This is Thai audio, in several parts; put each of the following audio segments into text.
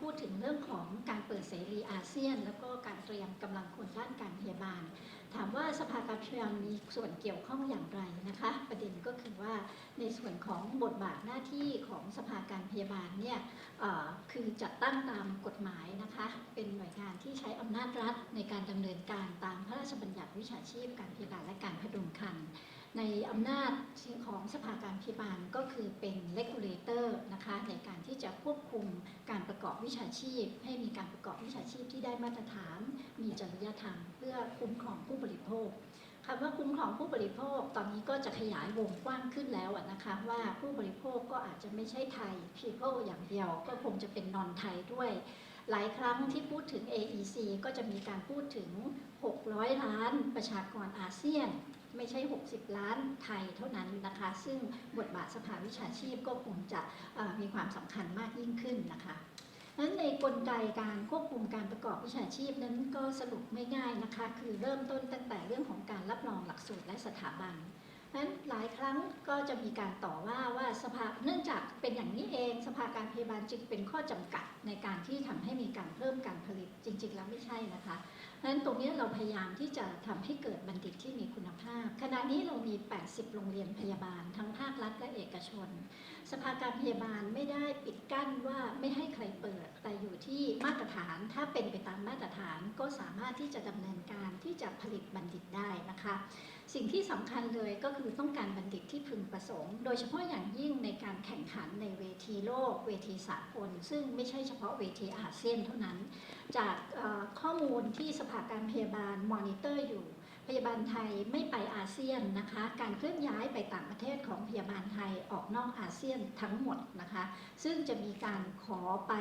พูดถึงเรื่องของการเปิดเสรีอาเซียน แล้วก็การเตรียมกำลังคนด้านการพยาบาล ถามว่าสภาการพยาบาลมีส่วนเกี่ยวข้องอย่างไรนะคะ ประเด็นก็คือว่าในส่วนของบทบาทหน้าที่ของสภาการพยาบาลเนี่ยคือจัดตั้งตามกฎหมายนะคะ เป็นหน่วยงานที่ใช้อำนาจรัฐในการดำเนินการตามพระราชบัญญัติวิชาชีพการพยาบาลและการพดุงครรภ์ ในอำนาจของสภาการพยาบาลก็คือเป็น regulator นะคะในการที่จะควบคุมการประกอบวิชาชีพ ให้มีการประกอบวิชาชีพที่ได้มาตรฐาน มีจริยธรรม เพื่อคุ้มครองผู้บริโภคคำว่าคุ้มครองผู้บริโภคตอนนี้ก็จะขยายวงกว้างขึ้นแล้วนะคะว่าผู้บริโภคก็อาจจะไม่ใช่ไทย people อย่างเดียวก็คงจะเป็นนอนไทยด้วย หลายครั้งที่พูดถึง AEC ก็จะมีการพูดถึง 600 ล้านประชากรอาเซียน ไม่ใช่ 60 ล้านไทยเท่านั้นนะคะ ซึ่งบทบาทสภาวิชาชีพก็คงจะมีความสำคัญมากยิ่งขึ้นนะคะนั้นในกลไกการควบคุมการประกอบวิชาชีพนั้นก็สรุปไม่ง่ายนะคะ คือเริ่มต้นตั้งแต่เรื่องของการรับรองหลักสูตรและสถาบันนั้นหลายครั้งก็จะมีการต่อว่าว่าสภาเนื่องจากเป็นอย่างนี้เอง สภาการพยาบาลจึงเป็นข้อจำกัดในการที่ทำให้มีการเพิ่มการผลิต ริง ๆ แล้วไม่ใช่นะคะเพราะฉะนั้นตรงนี้เราพยายามที่จะทำให้เกิดบัณฑิตที่มีคุณภาพ ขณะนี้เรามี 80 โรงเรียนพยาบาลทั้งภาครัฐและเอกชน สภาการพยาบาลไม่ได้ปิดกั้นว่าไม่ให้ใครเปิด แต่อยู่ที่มาตรฐานถ้าเป็นไปตามมาตรฐานก็สามารถที่จะดำเนินการที่จะผลิตบัณฑิตได้นะคะ สิ่งที่สำคัญเลยก็คือต้องการบัณฑิตที่พึงประสงค์ โดยเฉพาะอย่างยิ่งในการแข่งขันในเวทีโลก เวทีสากลซึ่งไม่ใช่เฉพาะเวทีอาเซียนเท่านั้น จากข้อมูลที่สภาการพยาบาลมอนิเตอร์อยู่ พยาบาลไทยไม่ไปอาเซียนนะคะ การเคลื่อนย้ายไปต่างประเทศของพยาบาลไทยออกนอกอาเซียนทั้งหมดนะคะ ซึ่งจะมีการขอไป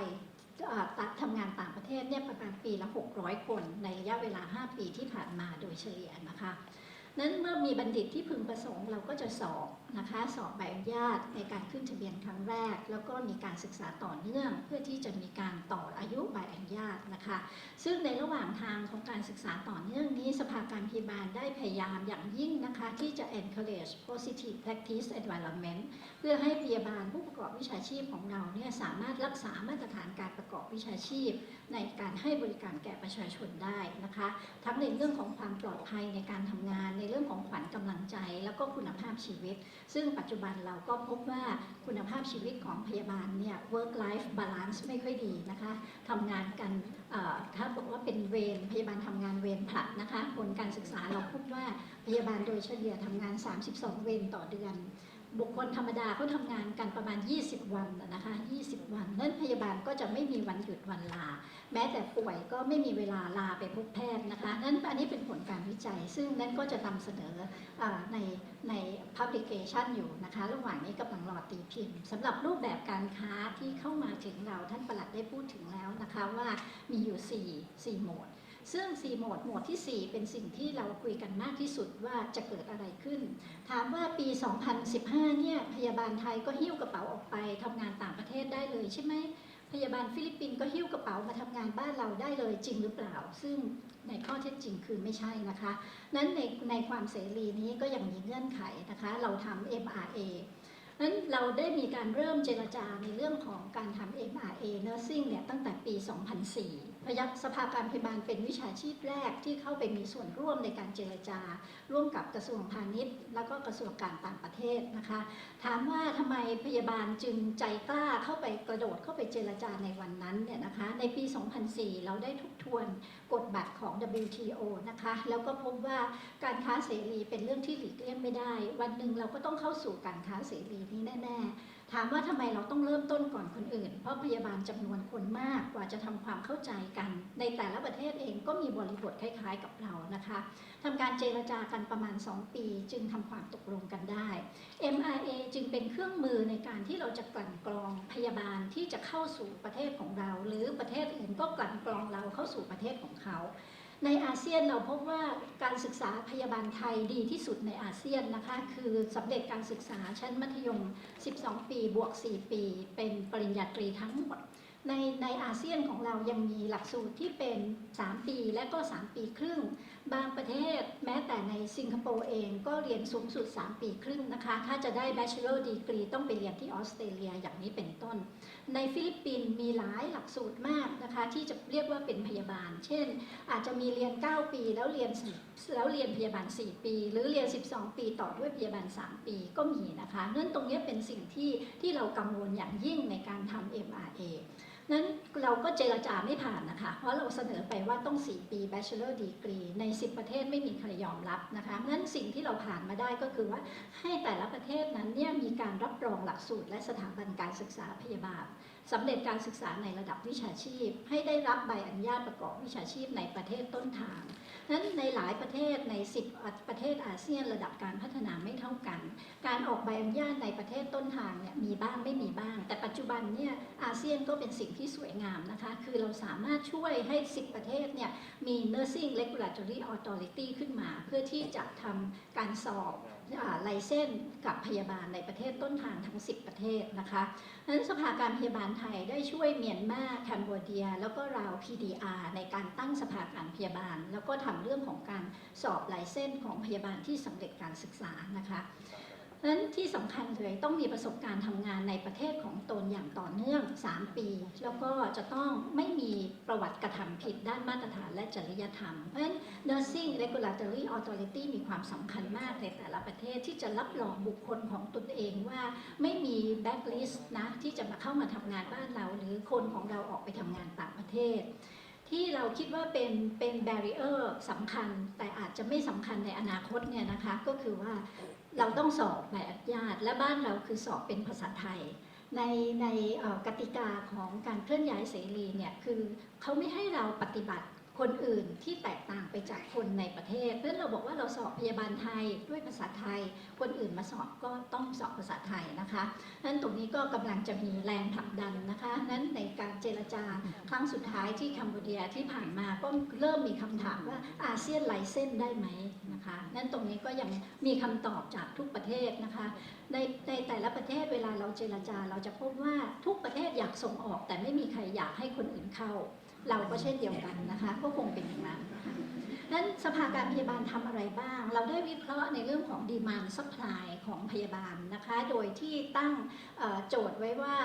ทำงานต่างประเทศเนี่ยประมาณปีละ 600 คนในระยะเวลา 5 ปีที่ผ่านมาโดยเฉลี่ยนะคะ นั้นเมื่อมีบัณฑิตที่พึงประสงค์เราก็จะสอบ นะคะสอบใบอนุญาตในการขึ้นทะเบียนครั้งแรก แล้วก็มีการศึกษาต่อเนื่อง เพื่อที่จะมีการต่ออายุใบอนุญาตนะคะ ซึ่งในระหว่างทางของการศึกษาต่อเนื่องนี้ สภาการพยาบาลได้พยายามอย่างยิ่งนะคะที่จะ encourage positive practice environment เพื่อให้พยาบาลผู้ประกอบวิชาชีพของเราเนี่ยสามารถรักษามาตรฐานการประกอบวิชาชีพ ในการให้บริการแก่ประชาชนได้นะคะ ทั้งในเรื่องของความปลอดภัยในการทำงาน ในเรื่องของขวัญกำลังใจ แล้วก็คุณภาพชีวิตซึ่งปัจจุบันเราก็พบว่าคุณภาพชีวิตของพยาบาลเนี่ย work life balance ไม่ค่อยดีนะคะทำงานกันถ้าบอกว่าเป็นเวรพยาบาลทำงานเวรผลัดนะคะผลการศึกษาเราพบว่าพยาบาลโดยเฉลี่ยทำงาน 32 เวรต่อเดือน บุคคลธรรมดาเขาทำงานกันประมาณ 20 วันนะคะ 20 วันนั้นพยาบาลก็จะไม่มีวันหยุดวันลา แม้แต่ป่วยก็ไม่มีเวลาลาไปพบแพทย์นะคะ นั้นอันนี้เป็นผลการวิจัย ซึ่งนั้นก็จะนำเสนอในใน publication อยู่นะคะ ระหว่างนี้กำลังรอตีพิมพ์สำหรับรูปแบบการค้าที่เข้ามาถึงเราท่านประหลัดได้พูดถึงแล้วนะคะว่ามีอยู่ 4 4โหมด ซึ่ง4โหมดโหมดทีสี่ 4 เป็นสิ่งที่เราคุยกันมากที่สุดว่าจะเกิดอะไรขึ้น ถามว่าปี 2015 เนี่ยพยาบาลไทยก็หิ้วกระเป๋าออกไปทำงานต่างประเทศได้เลยใช่ไหมพยาบาลฟิลิปปินส์ก็หิ้วกระเป๋ามาทำงานบ้านเราได้เลยจริงหรือเปล่า ซึ่งในข้อเท็จจริงคือไม่ใช่นะคะ นั้นในในความเสรีนี้ก็ยังมีเงื่อนไขนะคะ เราทำ MRA นั้นเราได้มีการเริ่มเจรจาในเรื่องของการทำ MRA Nursing เนี่ยตั้งแต่ปี 2004 พยักสภาการพยาบาลเป็นวิชาชีพแรกที่เข้าไปมีส่วนร่วมในการเจรจา ร่วมกับกระทรวงพาณิชย์ แล้วก็กระทรวงการต่างประเทศนะคะ ถามว่าทำไมพยาบาลจึงใจกล้าเข้าไปกระโดดเข้าไปเจรจาในวันนั้นเนี่ยนะคะในปี 2004 เราได้ทบทวนกฎบัตรของ WTO นะคะแล้วก็พบว่าการค้าเสรีเป็นเรื่องที่หลีกเลี่ยงไม่ได้ วันหนึ่งเราก็ต้องเข้าสู่การค้าเสรีนี้แน่ๆ ถามว่าทำไมเราต้องเริ่มต้นก่อนคนอื่น เพราะพยาบาลจำนวนคนมากกว่าจะทำความเข้าใจกัน ในแต่ละประเทศเองก็มีบริบทคล้ายๆกับเรานะคะทำการเจรจากันประมาณ 2 ปี จึงทำความตกลงกันได้ MRA จึงเป็นเครื่องมือในการที่เราจะกลั่นกรองพยาบาลที่จะเข้าสู่ประเทศของเรา หรือประเทศอื่นก็กลั่นกรองเราเข้าสู่ประเทศของเขา ในอาเซียนเราพบว่าการศึกษาพยาบาลไทยดีที่สุดในอาเซียนนะคะ คือสำเร็จการศึกษาชั้นมัธยม 12 ปีบวก 4 ปี เป็นปริญญาตรีทั้งหมด ในในอาเซียนของเรายังมีหลักสูตรที่เป็น 3 ปีและก็ 3 ปีครึ่ง บางประเทศแม้แต่ในสิงคโปร์เองก็เรียนสูงสุด 3 ปีครึ่งนะคะ ถ้าจะได้ Bachelor Degree ต้องไปเรียนที่ออสเตรเลียอย่างนี้เป็นต้น ในฟิลิปปินส์มีหลายหลักสูตรมากนะคะ ที่จะเรียกว่าเป็นพยาบาล เช่น อาจจะมีเรียน 9 ปีแล้วเรียนแล้วเรียนพยาบาล 4 ปี หรือเรียน 12 ปีต่อด้วยพยาบาล 3 ปีก็มีนะคะ เนั่นตรงนี้เป็นสิ่งที่ที่เรากังวลอย่างยิ่งในการทำ MRA นั้นเราก็เจรจาไม่ผ่านนะคะ เพราะเราเสนอไปว่าต้อง 4 ปี Bachelor Degree ใน 10 ประเทศไม่มีใครยอมรับนะคะนั้นสิ่งที่เราผ่านมาได้ก็คือว่าให้แต่ละประเทศนั้นเนี่ยมีการรับรองหลักสูตรและสถาบันการศึกษาพยาบาล สำเร็จการศึกษาในระดับวิชาชีพ ให้ได้รับใบอนุญาตประกอบวิชาชีพในประเทศต้นทางนั้นในหลายประเทศใน 10 ประเทศอาเซียนระดับการพัฒนาไม่เท่ากัน การออกใบอนุญาตในประเทศต้นทางเนี่ยมีบ้างไม่มีบ้าง แต่ปัจจุบันเนี่ยอาเซียนก็เป็นสิ่งที่สวยงามนะคะ คือเราสามารถช่วยให้ 10 ประเทศเนี่ยมี nursing regulatory authority ขึ้นมา เพื่อที่จะทำการสอบ ไลเส้นกับพยาบาลในประเทศต้นทางทั้ง 10 ประเทศนะคะนั้นสภาการพยาบาลไทยได้ช่วยเมียนมาแคนเบเดีย แล้วก็ราว PDR ในการตั้งสภาการพยาบาล แล้วก็ทำเรื่องของการสอบไลเส้นของพยาบาลที่สำเร็จการศึกษานะคะ ราะฉะนั้นที่สำคัญเลยต้องมีประสบการณ์ทำงานในประเทศของตนอย่างต่อเนื่อง 3 ปี แล้วก็จะต้องไม่มีประวัติกระทำผิดด้านมาตรฐานและจริยธรรม เพราะฉะนั้น Nursing Regulatory Authority มีความสำคัญมากในแต่ละประเทศที่จะรับรองบุคคลของตนเองว่าไม่มีแบ็กลิสต์นะที่จะมาเข้ามาทำงานบ้านเรา หรือคนของเราออกไปทำงานต่างประเทศที่เราคิดว่าเป็นเป็น barrier สำคัญ แต่อาจจะไม่สำคัญในอนาคตเนี่ยนะคะ ก็คือว่า เราต้องสอบใบอนุญาต และบ้านเราคือสอบเป็นภาษาไทย ในในกติกาของการเคลื่อนย้ายเสรีเนี่ยคือเขาไม่ให้เราปฏิบัติ คนอื่นที่แตกต่างไปจากคนในประเทศ เพราะฉะนั้นเราบอกว่าเราสอบพยาบาลไทยด้วยภาษาไทย คนอื่นมาสอบก็ต้องสอบภาษาไทยนะคะนั้นตรงนี้ก็กำลังจะมีแรงผลักดันนะคะ นั้นในการเจรจาครั้งสุดท้ายที่คัมพูเดียที่ผ่านมาก็เริ่มมีคำถามว่าอาเซียนไลเส้นได้ไหมนะคะ นั้นตรงนี้ก็ยังมีคำตอบจากทุกประเทศนะคะในในแต่ละประเทศเวลาเราเจรจาเราจะพบว่าทุกประเทศอยากส่งออก แต่ไม่มีใครอยากให้คนอื่นเข้า เราก็เช่นเดียวกันนะคะก็คงเป็นอย่างนั้นนั้นสภาการพยาบาลทำอะไรบ้าง เราได้วิเคราะห์ในเรื่องของดีมานซัพพลายของพยาบาลนะคะ โดยที่ตั้งโจทย์ไว้ว่า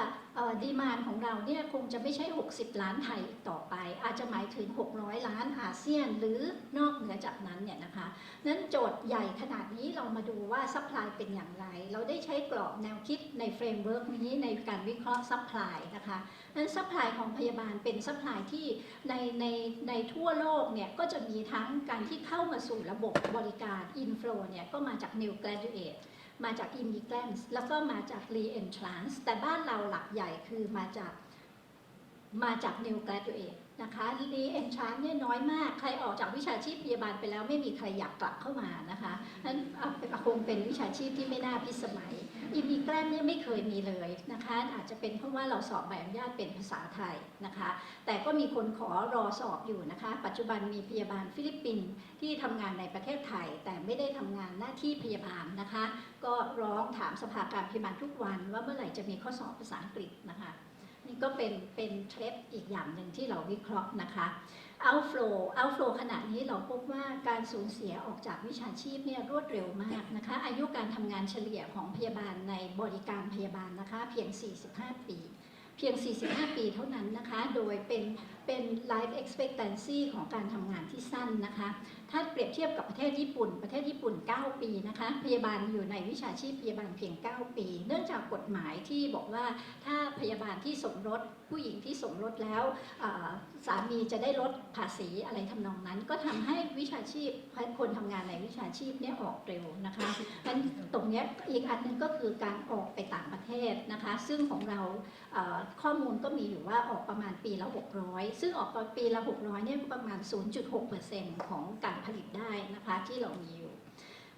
ดีมานของเราเนี่ยคงจะไม่ใช่ 60 ล้านไทยต่อไป อาจจะหมายถึง 600 ล้านอาเซียนหรือนอกเหนือจากนั้นเนี่ยนะคะนั้น โจทย์ใหญ่ขนาดนี้เรามาดูว่าซัพพลายเป็นอย่างไร เราได้ใช้กรอบแนวคิดในเฟรมเวิร์กนี้ในการวิเคราะห์ซัพพลายนะคะนั้นซัพพลายของพยาบาลเป็นซัพพลายที่ในในในทั่วโลกเนี่ยก็จะมีทั้งการที่เข้ามาสู่ระบบบริการ inflow เนี่ยก็มาจาก new graduate มาจาก immigrants แล้วก็มาจาก re-entrance แต่บ้านเราหลักใหญ่คือมาจากมาจาก new graduate นะคะ re-entrance เนี่ยน้อยมากใครออกจากวิชาชีพพยาบาลไปแล้วไม่มีใครอยากกลับเข้ามานะคะนั้นคงเป็นวิชาชีพที่ไม่น่าพิสมัยอิมิแกรนเนี่ยไม่เคยมีเลยนะคะ อาจจะเป็นเพราะว่าเราสอบใบอนุญาตเป็นภาษาไทยนะคะ แต่ก็มีคนขอรอสอบอยู่นะคะ ปัจจุบันมีพยาบาลฟิลิปปินส์ที่ทำงานในประเทศไทย แต่ไม่ได้ทำงานหน้าที่พยาบาลนะคะ ก็ร้องถามสภาการพยาบาลทุกวันว่าเมื่อไหร่จะมีข้อสอบภาษาอังกฤษนะคะ นี่ก็เป็นเป็นเทรดอีกอย่างหนึ่งที่เราวิเคราะห์นะคะ outflow outflow ขณะนี้เราพบว่าการสูญเสียออกจากวิชาชีพเนี่ยรวดเร็วมากนะคะ อายุการทำงานเฉลี่ยของพยาบาลในบริการพยาบาลนะคะ เพียง 45 ปี เพียง 45 ปีเท่านั้นนะคะ โดยเป็นเป็น life expectancy ของการทำงานที่สั้นนะคะ ถ้าเปรียบเทียบกับประเทศญี่ปุ่น ประเทศญี่ปุ่น 9 ปีนะคะ พยาบาลอยู่ในวิชาชีพพยาบาลเพียง 9 ปี เนื่องจากกฎหมายที่บอกว่าถ้าพยาบาลที่สมรส ผู้หญิงที่สมรสแล้วสามีจะได้ลดภาษีอะไรทำนองนั้น ก็ทำให้วิชาชีพคนทำงานในวิชาชีพเนี่ยออกเร็วนะคะงั้นตรงนี้อีกอันหนึงก็คือการออกไปต่างประเทศนะคะ ซึ่งของเราข้อมูลก็มีอยู่ว่าออกประมาณปีละ600ซึ่งออกปีละ 600เนี่ยประมาณ 0.6%ของการผลิตได้นะคะที่เรามีอยู่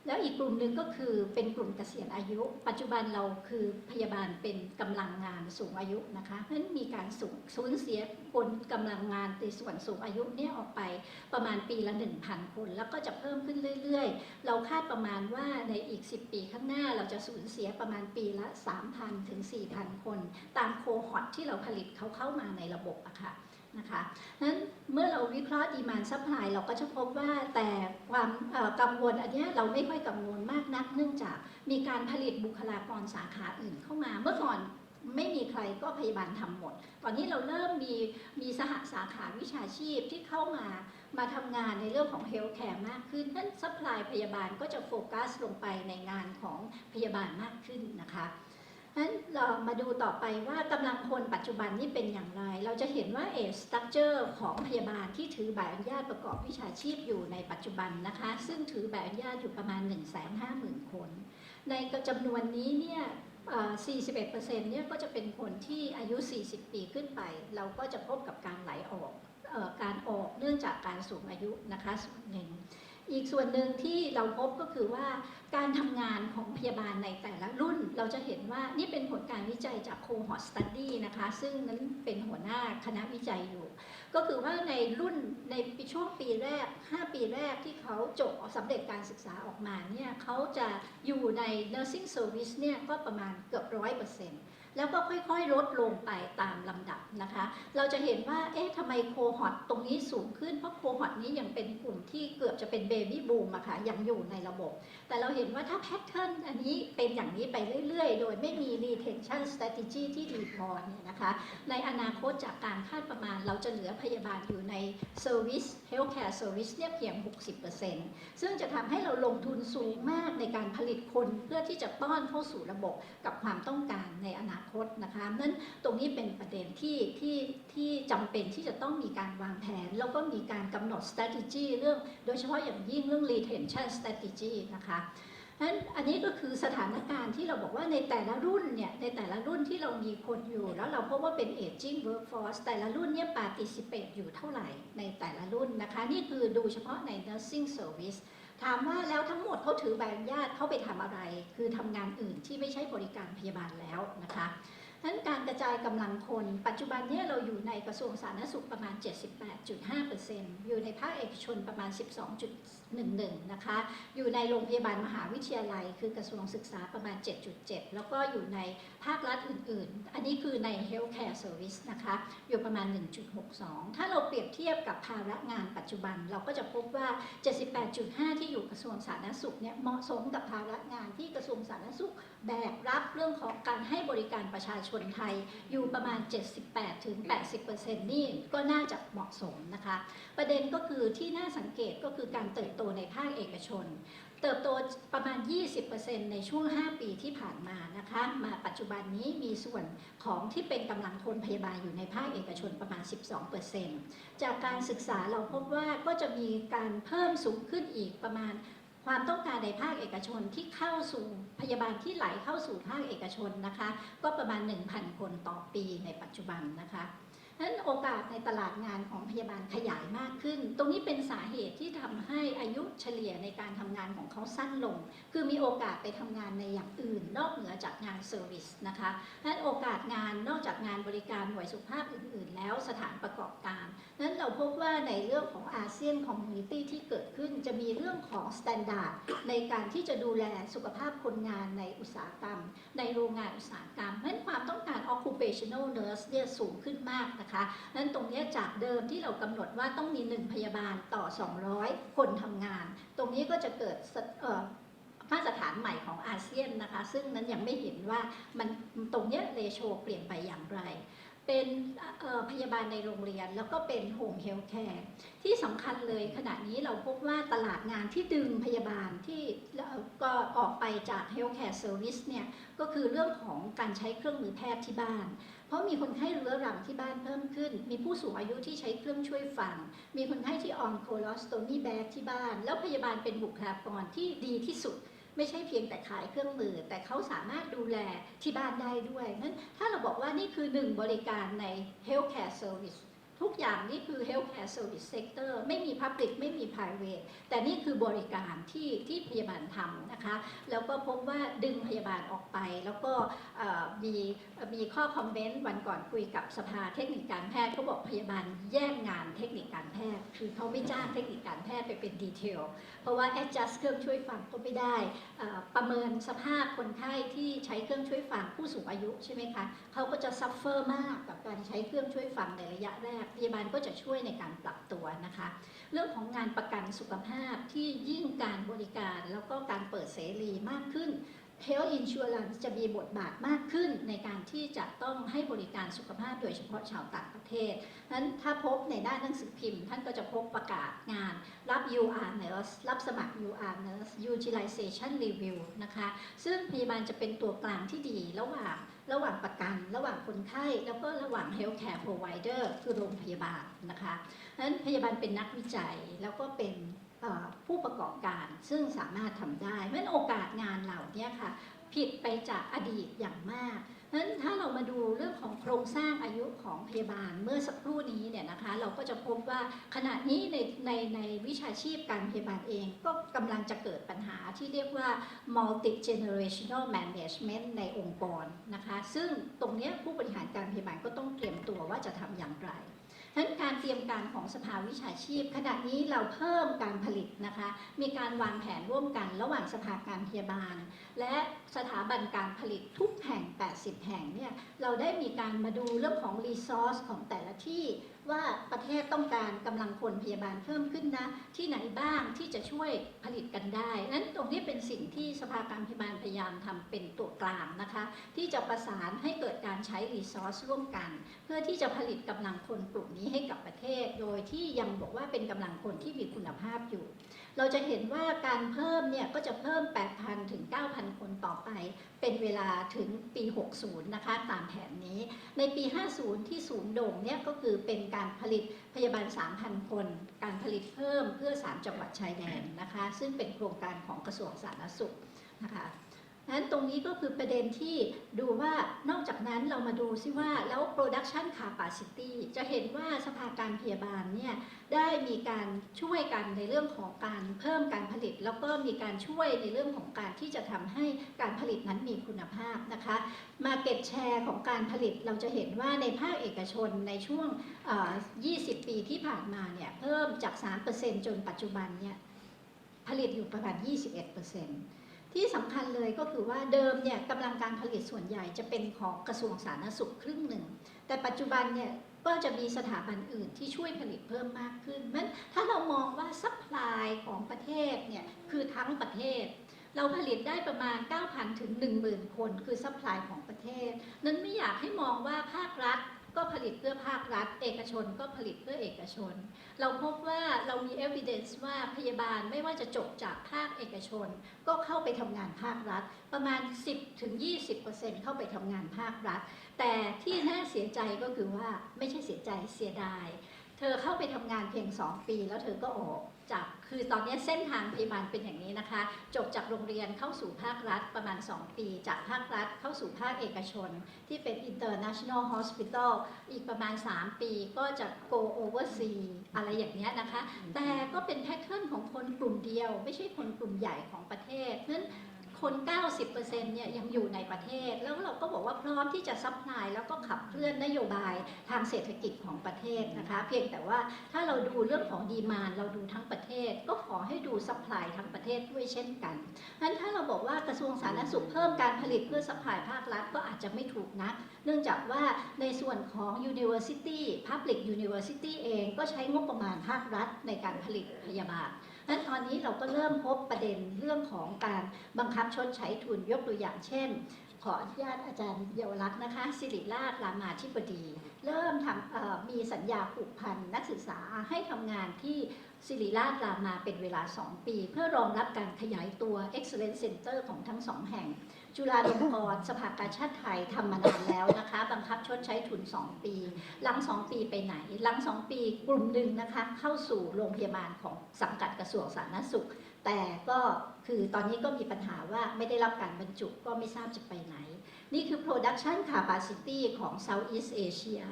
แล้วอีกกลุ่มหนึ่งก็คือเป็นกลุ่มเกษียณอายุ ปัจจุบันเราคือพยาบาลเป็นกำลังงานสูงอายุนะคะเพราะฉะนั้นมีการสูญสูญเสียคนกำลังงานในส่วนสูงอายุเนี่ยออกไปประมาณปีละ 1,000 คน แล้วก็จะเพิ่มขึ้นเรื่อย ๆ เราคาดประมาณว่าในอีก 10 ปีข้างหน้าเราจะสูญเสียประมาณปีละ 3,000 ถึง 4,000 คน ตามโคฮอตที่เราผลิตเขาเข้ามาในระบบอะค่ะ นะคะนั้นเมื่อเราวิเคราะห์ดีมานซัพพลายเราก็จะพบว่าแต่ความกังวลอันนี้เราไม่ค่อยกังวลมากนัก เนื่องจากมีการผลิตบุคลากรสาขาอื่นเข้ามาเมื่อก่อนไม่มีใครก็พยาบาลทำหมด ตอนนี้เราเริ่มมีมีสหสาขาวิชาชีพที่เข้ามามาทำงานในเรื่องของเฮลท์แคร์มากขึ้นนั้นซัพพลายพยาบาลก็จะโฟกัสลงไปในงานของพยาบาลมากขึ้นนะคะ นั้นเรามาดูต่อไปว่ากำลังคนปัจจุบันนี้เป็นอย่างไร เราจะเห็นว่าเอสตัคเจอร์ของพยาบาลที่ถือใบอนุญาตประกอบวิชาชีพอยู่ในปัจจุบันนะคะ ซึ่งถือใบอนุญาตอยู่ประมาณ 1 5 0 0 0 0 คน ในจำนวนนี้เนี่ย41%เนี่ยก็จะเป็นคนที่อายุ 40 ปีขึ้นไป เราก็จะพบกับการไหลออกออการออกเนื่องจากการสูงอายุนะคะส่วนหนึ่ง อีกส่วนหนึ่งที่เราพบก็คือว่าการทำงานของพยาบาลในแต่ละรุ่น เราจะเห็นว่านี่เป็นผลการวิจัยจาก cohort study นะคะ ซึ่งนั้นเป็นหัวหน้าคณะวิจัยอยู่ ก็คือว่าในรุ่นในช่วงปีแรก 5 ปีแรกที่เขาจบสำเร็จการศึกษาออกมาเนี่ยเขาจะอยู่ใน nursing service เนี่ยก็ประมาณเกือบร้อยเปอร์เซ็นต์ แล้วก็ค่อยๆ ลดลงไปตามลำดับนะคะ เราจะเห็นว่า เอ๊ะทำไมโคฮอตตรงนี้สูงขึ้น เพราะโคฮอตนี้ยังเป็นกลุ่มที่เกือบจะเป็นเบบี้บูมอะค่ะ ยังอยู่ในระบบ แต่เราเห็นว่าถ้าแพทเทิร์นอันนี้เป็นอย่างนี้ไปเรื่อยๆ โดยไม่มี retention strategy ที่ดีพอเนี่ยนะคะ ในอนาคตจากการคาดประมาณ เราจะเหลือพยาบาลอยู่ใน service healthcare service เนี่ยเพียง 60%ซึ่งจะทำให้เราลงทุนสูงมากในการผลิตคนเพื่อที่จะป้อนเข้าสู่ระบบกับความต้องการในอนาคตนะคะนั้นตรงนี้เป็นประเด็นที่ที่ที่จำเป็นที่จะต้องมีการวางแผน แล้วก็มีการกำหนด strategy เรื่อง โดยเฉพาะอย่างยิ่งเรื่อง retention strategy นะคะนั้นอันนี้ก็คือสถานการณ์ที่เราบอกว่าในแต่ละรุ่นเนี่ยในแต่ละรุ่นที่เรามีคนอยู่ แล้วเราพบว่าเป็น aging workforce แต่ละรุ่นเนี่ย participate อยู่เท่าไหร่ในแต่ละรุ่นนะคะ นี่คือดูเฉพาะใน nursing service ถามว่าแล้วทั้งหมดเขาถือใบอนุญาตเขาไปทำอะไร คือทำงานอื่นที่ไม่ใช่บริการพยาบาลแล้วนะคะนั้นการกระจายกำลังคน ปัจจุบันเนี้เราอยู่ในกระทรวงสาธารณสุขประมาณ 78.5%อยู่ในภาคเอกชนประมาณ 11นะคะ อยู่ในโรงพยาบาลมหาวิทยาลัย คือกระทรวงศึกษาประมาณ 7.7 แล้วก็อยู่ในภาครัฐอื่นๆ อันนี้คือใน healthcare service นะคะ อยู่ประมาณ 1.62 ถ้าเราเปรียบเทียบกับภาระงานปัจจุบัน เราก็จะพบว่า 78.5 ที่อยู่กระทรวงสาธารณสุขเนี่ยเหมาะสมกับภาระงานที่กระทรวงสาธารณสุขแบกรับเรื่องของการให้บริการประชาชนไทย อยู่ประมาณ 78-80%นี่ก็น่าจะเหมาะสมนะคะ ประเด็นก็คือที่น่าสังเกตก็คือการเติบโตในภาคเอกชน เติบโตประมาณ 20%ในช่วง 5 ปีที่ผ่านมานะคะ มาปัจจุบันนี้มีส่วนของที่เป็นกำลังคนพยาบาลอยู่ในภาคเอกชนประมาณ 12%จากการศึกษาเราพบว่าก็จะมีการเพิ่มสูงขึ้นอีกประมาณความต้องการในภาคเอกชนที่เข้าสู่พยาบาลที่ไหลเข้าสู่ภาคเอกชนนะคะ ก็ประมาณ 1,000 คนต่อปีในปัจจุบันนะคะ นั้นโอกาสในตลาดงานของพยาบาลขยายมากขึ้น ตรงนี้เป็นสาเหตุที่ทำให้อายุเฉลี่ยในการทำงานของเขาสั้นลง คือมีโอกาสไปทำงานในอย่างอื่น นอกเหนือจากงานเซอร์วิสนะคะนั้นโอกาสงานนอกจากงานบริการหน่วยสุขภาพอื่น ๆ แล้วสถานประกอบการนั้นเราพบว่าในเรื่องของอาเซียนคอมมูนิตี้ที่เกิดขึ้นจะมีเรื่องของสแตนดาร์ดในการที่จะดูแลสุขภาพคนงานในอุตสาหกรรม ในโรงงานอุตสาหกรรมเพราะฉะนั้นความต้องการ occupational nurse เนี่ยสูงขึ้นมากนะคะนั้นตรงนี้จากเดิมที่เรากำหนดว่าต้องมี 1 พยาบาลต่อ 200 คนทำงาน ตรงนี้ก็จะเกิดมาตรฐานใหม่ของอาเซียนนะคะ ซึ่งนั้นยังไม่เห็นว่ามันตรงนี้เรโชเปลี่ยนไปอย่างไร เป็นเอ่อพยาบาลในโรงเรียน แล้วก็เป็นโฮมเฮลท์แคร์ที่สำคัญเลยขณะนี้เราพบว่าตลาดงานที่ดึงพยาบาลที่เอ่อก็ออกไปจากเฮลท์แคร์เซอร์วิสเนี่ยก็คือเรื่องของการใช้เครื่องมือแพทย์ที่บ้าน เพราะมีคนไข้เรื้อรังที่บ้านเพิ่มขึ้น มีผู้สูงอายุที่ใช้เครื่องช่วยฟัง มีคนไข้ที่ออนโคลอสโตมีแบกที่บ้าน แล้วพยาบาลเป็นบุคลากรที่ดีที่สุด ไม่ใช่เพียงแต่ขายเครื่องมือ แต่เขาสามารถดูแลที่บ้านได้ด้วยนั้นถ้าเราบอกว่านี่คือหนึ่งบริการใน healthcare service ทุกอย่างนี่คือ healthcare service sector ไม่มี public ไม่มี private แต่นี่คือบริการที่ที่พยาบาลทำนะคะ แล้วก็พบว่าดึงพยาบาลออกไป แล้วก็มีมีข้อคอมเมนต์วันก่อนคุยกับสภาเทคนิคการแพทย์เขาบอกพยาบาลแย่งงานเทคนิคการแพทย์ คือเขาไม่จ้างเทคนิคการแพทย์ไปเป็นดีเทล เพราะว่า adjust เครื่องช่วยฟังก็ไม่ได้ ประเมินสภาพคนไข้ที่ใช้เครื่องช่วยฟังผู้สูงอายุใช่ไหมคะเขาก็จะ suffer มากกับการใช้เครื่องช่วยฟังในระยะแรกพยาบาลก็จะช่วยในการปรับตัวนะคะ เรื่องของงานประกันสุขภาพที่ยิ่งการบริการแล้วก็การเปิดเสรีมากขึ้น Health Insurance จะมีบทบาทมากขึ้นในการที่จะต้องให้บริการสุขภาพโดยเฉพาะชาวต่างประเทศนั้นถ้าพบในด้านหนังสือพิมพ์ ท่านก็จะพบประกาศงานรับ UR Nurse รับสมัคร UR Nurse Utilization Review นะคะ ซึ่งพยาบาลจะเป็นตัวกลางที่ดีระหว่าง ระหว่างประกัน ระหว่างคนไข้ แล้วก็ระหว่าง Healthcare Provider คือโรงพยาบาลนะคะนั้นพยาบาลเป็นนักวิจัยแล้วก็เป็นผู้ประกอบการซึ่งสามารถทำได้เพราะนั้นโอกาสงานเหล่านี้ค่ะ ผิดไปจากอดีตอย่างมาก นั้นถ้าเรามาดูเรื่องของโครงสร้างอายุของพยาบาลเมื่อสักครู่นี้เนี่ยนะคะ เราก็จะพบว่าขณะนี้ในในในวิชาชีพการพยาบาลเอง ก็กำลังจะเกิดปัญหาที่เรียกว่า multi generational management ในองค์กรนะคะ ซึ่งตรงนี้ผู้บริหารการพยาบาลก็ต้องเตรียมตัวว่าจะทำอย่างไร ทั้นการเตรียมการของสภาวิชาชีพ ขณะนี้เราเพิ่มการผลิตนะคะ มีการวางแผนร่วมกันระหว่างสภาการพยาบาล และสถาบันการผลิตทุกแห่ง 80 แห่งเนี่ยเราได้มีการมาดูเรื่องของรีซอสของแต่ละที่ว่าประเทศต้องการกำลังคนพยาบาลเพิ่มขึ้นนะ ที่ไหนบ้างที่จะช่วยผลิตกันได้ นั้นตรงนี้เป็นสิ่งที่สภาการพยาบาลพยายามทำเป็นตัวกลางนะคะ ที่จะประสานให้เกิดการใช้รีซอสร่วมกัน เพื่อที่จะผลิตกำลังคนกลุ่มนี้ให้กับประเทศ โดยที่ยังบอกว่าเป็นกำลังคนที่มีคุณภาพอยู่ เราจะเห็นว่าการเพิ่มเนี่ยก็จะเพิ่ม 8,000 ถึง 9,000 คนต่อไป เป็นเวลาถึงปี 60 นะคะ ตามแผนนี้ ในปี 50 ที่ศูนย์โด่งเนี่ยก็คือเป็นการผลิตพยาบาล 3,000 คน การผลิตเพิ่มเพื่อ 3 จังหวัดชายแดนนะคะ ซึ่งเป็นโครงการของกระทรวงสาธารณสุขนะคะ นั้นตรงนี้ก็คือประเด็นที่ดูว่านอกจากนั้นเรามาดูซิว่าแล้ว production capacity จะเห็นว่าสภาการพยาบาลเนี่ยได้มีการช่วยกันในเรื่องของการเพิ่มการผลิต แล้วก็มีการช่วยในเรื่องของการที่จะทำให้การผลิตนั้นมีคุณภาพนะคะ Market Share ของการผลิตเราจะเห็นว่าในภาคเอกชนในช่วง 20 ปีที่ผ่านมาเนี่ยเพิ่มจาก 3%จนปัจจุบันเนี่ยผลิตอยู่ประมาณ 21% ที่สำคัญเลยก็คือว่าเดิมเนี่ยกำลังการผลิตส่วนใหญ่จะเป็นของกระทรวงสาธารณสุขครึ่งหนึ่ง แต่ปัจจุบันเนี่ยก็จะมีสถาบันอื่นที่ช่วยผลิตเพิ่มมากขึ้นมันถ้าเรามองว่าซัพพลายของประเทศเนี่ยคือทั้งประเทศ เราผลิตได้ประมาณ 9,000 ถึง 10,000 คน คือซัพพลายของประเทศ นั้นไม่อยากให้มองว่าภาครัฐ ก็ผลิตเพื่อภาครัฐ เอกชนก็ผลิตเพื่อเอกชน เราพบว่าเรามี evidence ว่าพยาบาลไม่ว่าจะจบจากภาคเอกชน ก็เข้าไปทำงานภาครัฐ ประมาณ 10-20%เข้าไปทำงานภาครัฐ แต่ที่น่าเสียใจก็คือว่าไม่ใช่เสียใจเสียดาย เธอเข้าไปทำงานเพียง 2 ปีแล้วเธอก็ออก จากคือตอนนี้เส้นทางพยาบาลเป็นอย่างนี้นะคะ จบจากโรงเรียนเข้าสู่ภาครัฐประมาณ 2 ปี จากภาครัฐเข้าสู่ภาคเอกชน ที่เป็น international hospital อีกประมาณ 3 ปีก็จะ go oversea อะไรอย่างนี้นะคะ แต่ก็เป็นแพทเทิร์นของคนกลุ่มเดียว ไม่ใช่คนกลุ่มใหญ่ของประเทศเพราะฉะนั้น คน 90%เนี่ยยังอยู่ในประเทศ แล้วเราก็บอกว่าพร้อมที่จะซัพพลายแล้วก็ขับเคลื่อนนโยบายทางเศรษฐกิจของประเทศนะคะ เพียงแต่ว่าถ้าเราดูเรื่องของดีมานเราดูทั้งประเทศ ก็ขอให้ดูซัพพลายทั้งประเทศด้วยเช่นกันเพราะฉะนั้นถ้าเราบอกว่ากระทรวงสาธารณสุขเพิ่มการผลิตเพื่อซัพพลายภาครัฐก็อาจจะไม่ถูกนัก เนื่องจากว่าในส่วนของ University Public University เองก็ใช้งบประมาณภาครัฐในการผลิตพยาบาล นั้นตอนนี้เราก็เริ่มพบประเด็นเรื่องของการบังคับชดใช้ทุนยกตัวอย่างเช่น ขออนุญาตอาจารย์เยาวรักษ์นะคะสิริราชรามาธิบดี เริ่มทำมีสัญญาผูกพันนักศึกษาให้ทำงานที่สิริราชรามาเป็นเวลา 2 ปี เพื่อรองรับการขยายตัว Excellence Center ของทั้งสองแห่ง จุฬาลงกรณ์สภากาชาติไทยทำมานานแล้วนะคะ บังคับชดใช้ทุน 2 ปี หลัง 2 ปีไปไหน หลัง 2 ปีกลุ่มหนึ่งนะคะ เข้าสู่โรงพยาบาลของสังกัดกระทรวงสาธารณสุข แต่ก็คือตอนนี้ก็มีปัญหาว่าไม่ได้รับการบรรจุก็ไม่ทราบจะไปไหน นี่คือ production capacity ของ Southeast Asia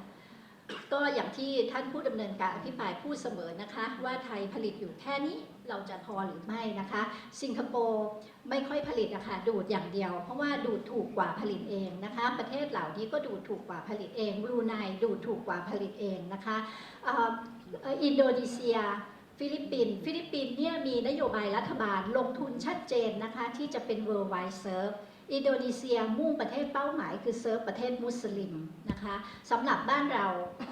ก็อย่างที่ท่านผู้ดำเนินการอภิปรายพูดเสมอนะคะ ว่าไทยผลิตอยู่แค่นี้เราจะพอหรือไม่นะคะ สิงคโปร์ไม่ค่อยผลิตนะคะดูดอย่างเดียว เพราะว่าดูดถูกกว่าผลิตเองนะคะ ประเทศเหล่านี้ก็ดูดถูกกว่าผลิตเองบรูไนดูดถูกกว่าผลิตเองนะคะอินโดนีเซียฟิลิปปินส์ฟิลิปปินส์เนี่ยมีนโยบายรัฐบาลลงทุนชัดเจนนะคะ ที่จะเป็น worldwide serve อินโดนีเซียมุ่งประเทศเป้าหมายคือเซิร์ฟประเทศมุสลิมนะคะสำหรับบ้านเรา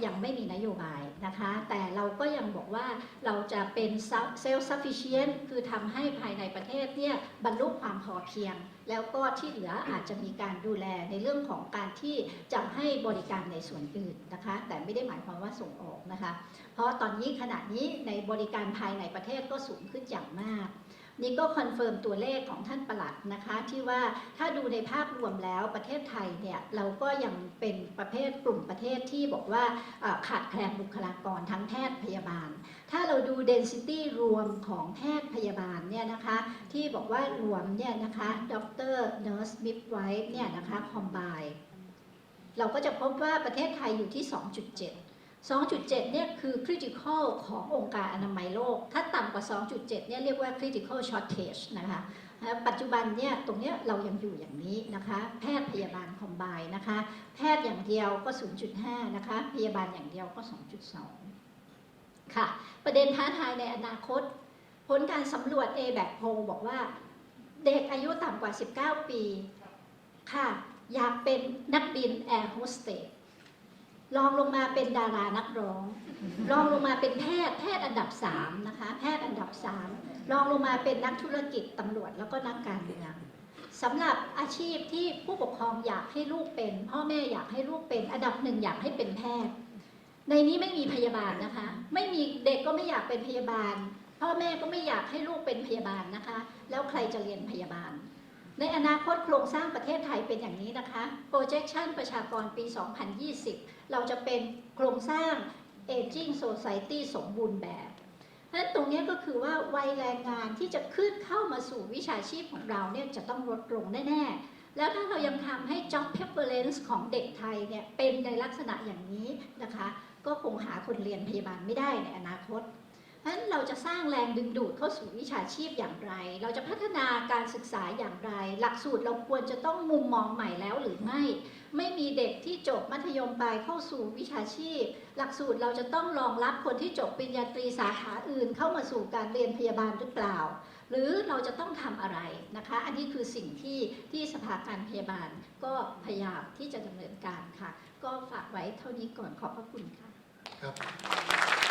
ยังไม่มีนโยบายนะคะ แต่เราก็ยังบอกว่าเราจะเป็นเซลฟ์ซัฟฟิเชียนคือทำให้ภายในประเทศเนี่ยบรรลุความพอเพียง แล้วก็ที่เหลืออาจจะมีการดูแลในเรื่องของการที่จะให้บริการในส่วนอื่นนะคะ แต่ไม่ได้หมายความว่าส่งออกนะคะ เพราะตอนนี้ขณะนี้ในบริการภายในประเทศก็สูงขึ้นอย่างมาก นี่ก็คอนเฟิร์มตัวเลขของท่านประหลัดนะคะ ที่ว่าถ้าดูในภาพรวมแล้วประเทศไทยเนี่ยเราก็ยังเป็นประเภทกลุ่มประเทศที่บอกว่าขาดแคลนบุคลากรทั้งแพทย์พยาบาล ถ้าเราดู density รวมของแพทย์พยาบาลเนี่ยนะคะ ที่บอกว่ารวมเนี่ยนะคะด็อกเตอร์เนอร์สมิดไวท์เนี่ยนะคะคอมไบเราก็จะพบว่าประเทศไทยอยู่ที่ 2.7 2.7 เนี่ยคือ critical ขององค์การอนามัยโลก ถ้าต่ำกว่า 2.7 เนี่ยเรียกว่า critical shortage นะคะ ปัจจุบันเนี่ยตรงเนี้ยเรายังอยู่อย่างนี้นะคะ แพทย์พยาบาลคอมไบนะคะ แพทย์อย่างเดียวก็ 0.5 นะคะ พยาบาลอย่างเดียวก็ 2.2 ค่ะ ประเด็นท้าทายในอนาคต ผลการสำรวจ a b a c p o l บอกว่า เด็กอายุต่ำกว่า 19 ปี ค่ะ อยากเป็นนักบินแอร์โฮสเตส ลองลงมาเป็นดารานักร้องรองลงมาเป็นแพทย์แพทย์อันดับ3นะคะ แพทย์อันดับ3รองลงมาเป็นนักธุรกิจตำรวจแล้วก็นักการเมืองสำหรับอาชีพที่ผู้ปกครองอยากให้ลูกเป็น พ่อแม่อยากให้ลูกเป็น อันดับหนึ่งอยากให้เป็นแพทย์ ในนี้ไม่มีพยาบาลนะคะ ไม่มีเด็กก็ไม่อยากเป็นพยาบาล พ่อแม่ก็ไม่อยากให้ลูกเป็นพยาบาลนะคะ แล้วใครจะเรียนพยาบาล ในอนาคตโครงสร้างประเทศไทยเป็นอย่างนี้นะคะ projection ประชากรปี 2020 เราจะเป็นโครงสร้าง aging society สมบูรณ์แบบเพราะฉะนั้นตรงนี้ก็คือว่าวัยแรงงานที่จะขึ้นเข้ามาสู่วิชาชีพของเราเนี่ยจะต้องลดลงแน่ๆ แล้วถ้าเรายังทำให้ job preference ของเด็กไทยเนี่ยเป็นในลักษณะอย่างนี้นะคะ ก็คงหาคนเรียนพยาบาลไม่ได้ในอนาคต ฉะนั้นเราจะสร้างแรงดึงดูดเข้าสู่วิชาชีพอย่างไร เราจะพัฒนาการศึกษาอย่างไร หลักสูตรเราควรจะต้องมุมมองใหม่แล้วหรือไม่ ไม่มีเด็กที่จบมัธยมปลายเข้าสู่วิชาชีพ หลักสูตรเราจะต้องรองรับคนที่จบปริญญาตรีสาขาอื่นเข้ามาสู่การเรียนพยาบาลหรือเปล่า หรือเราจะต้องทำอะไรนะคะ อันนี้คือสิ่งที่ที่สภาการพยาบาลก็พยายามที่จะดำเนินการค่ะ ก็ฝากไว้เท่านี้ก่อนขอบพระคุณค่ะครับ